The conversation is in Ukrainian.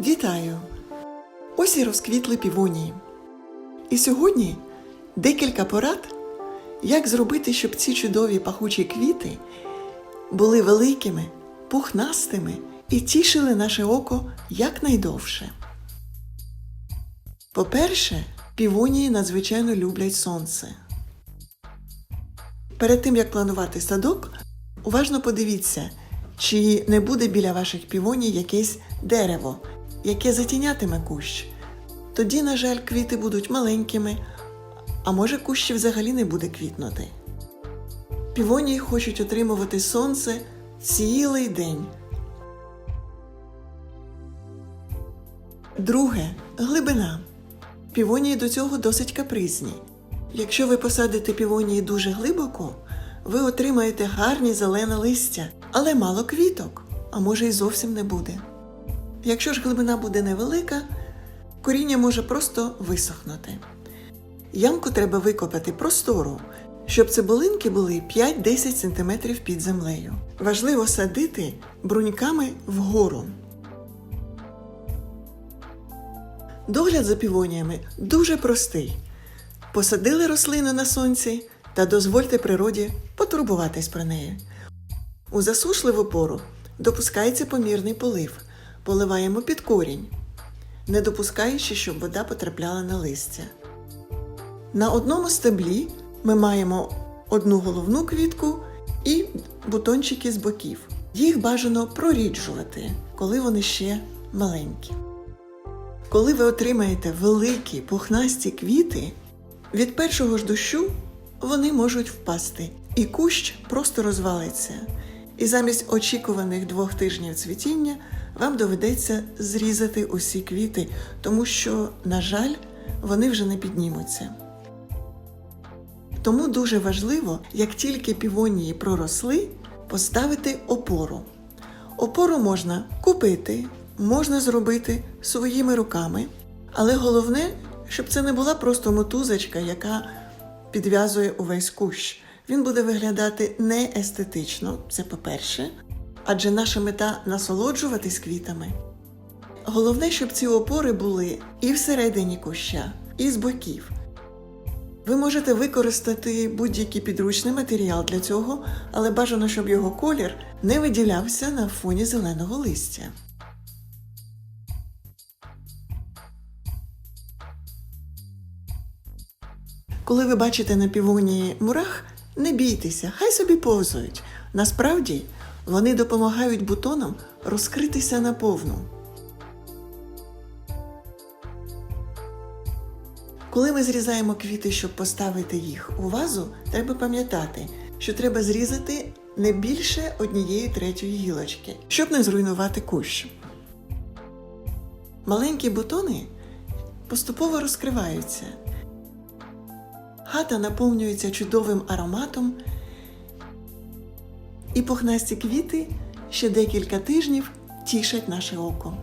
Вітаю! Ось і розквітли півонії. І сьогодні декілька порад, як зробити, щоб ці чудові пахучі квіти були великими, пухнастими і тішили наше око якнайдовше. По-перше, півонії надзвичайно люблять сонце. Перед тим як планувати садок, уважно подивіться, чи не буде біля ваших півоній якесь дерево, яке затінятиме кущ. Тоді, на жаль, квіти будуть маленькими, а може кущ взагалі не буде квітнути. Півонії хочуть отримувати сонце цілий день. Друге глибина. Півонії до цього досить капризні. Якщо ви посадите півонії дуже глибоко, ви отримаєте гарні зелене листя, але мало квіток, а може й зовсім не буде. Якщо ж глибина буде невелика, коріння може просто висохнути. Ямку треба викопати простору, щоб цибулинки були 5-10 см під землею. Важливо садити бруньками вгору. Догляд за півоніями дуже простий. Посадили рослину на сонці та дозвольте природі потурбуватись про неї. У засушливу пору допускається помірний полив. Поливаємо під корінь, не допускаючи, щоб вода потрапляла на листя. На одному стеблі ми маємо одну головну квітку і бутончики з боків. Їх бажано проріджувати, коли вони ще маленькі. Коли ви отримаєте великі пухнасті квіти, від першого ж дощу вони можуть впасти, і кущ просто розвалиться. І замість очікуваних двох тижнів цвітіння вам доведеться зрізати усі квіти, тому що, на жаль, вони вже не піднімуться. Тому дуже важливо, як тільки півонії проросли, поставити опору. Опору можна купити, можна зробити своїми руками, але головне, щоб це не була просто мотузочка, яка підв'язує увесь кущ. Він буде виглядати не естетично, це по-перше, адже наша мета насолоджуватись квітами. Головне, щоб ці опори були і всередині куща, і з боків. Ви можете використати будь-який підручний матеріал для цього, але бажано, щоб його колір не виділявся на фоні зеленого листя. Коли ви бачите на півонії мурах, не бійтеся, хай собі повзують. Насправді вони допомагають бутонам розкритися наповну. Коли ми зрізаємо квіти, щоб поставити їх у вазу, треба пам'ятати, що треба зрізати не більше однієї третьої гілочки, щоб не зруйнувати кущ. Маленькі бутони поступово розкриваються. Хата наповнюється чудовим ароматом, і пухнасті квіти ще декілька тижнів тішать наше око.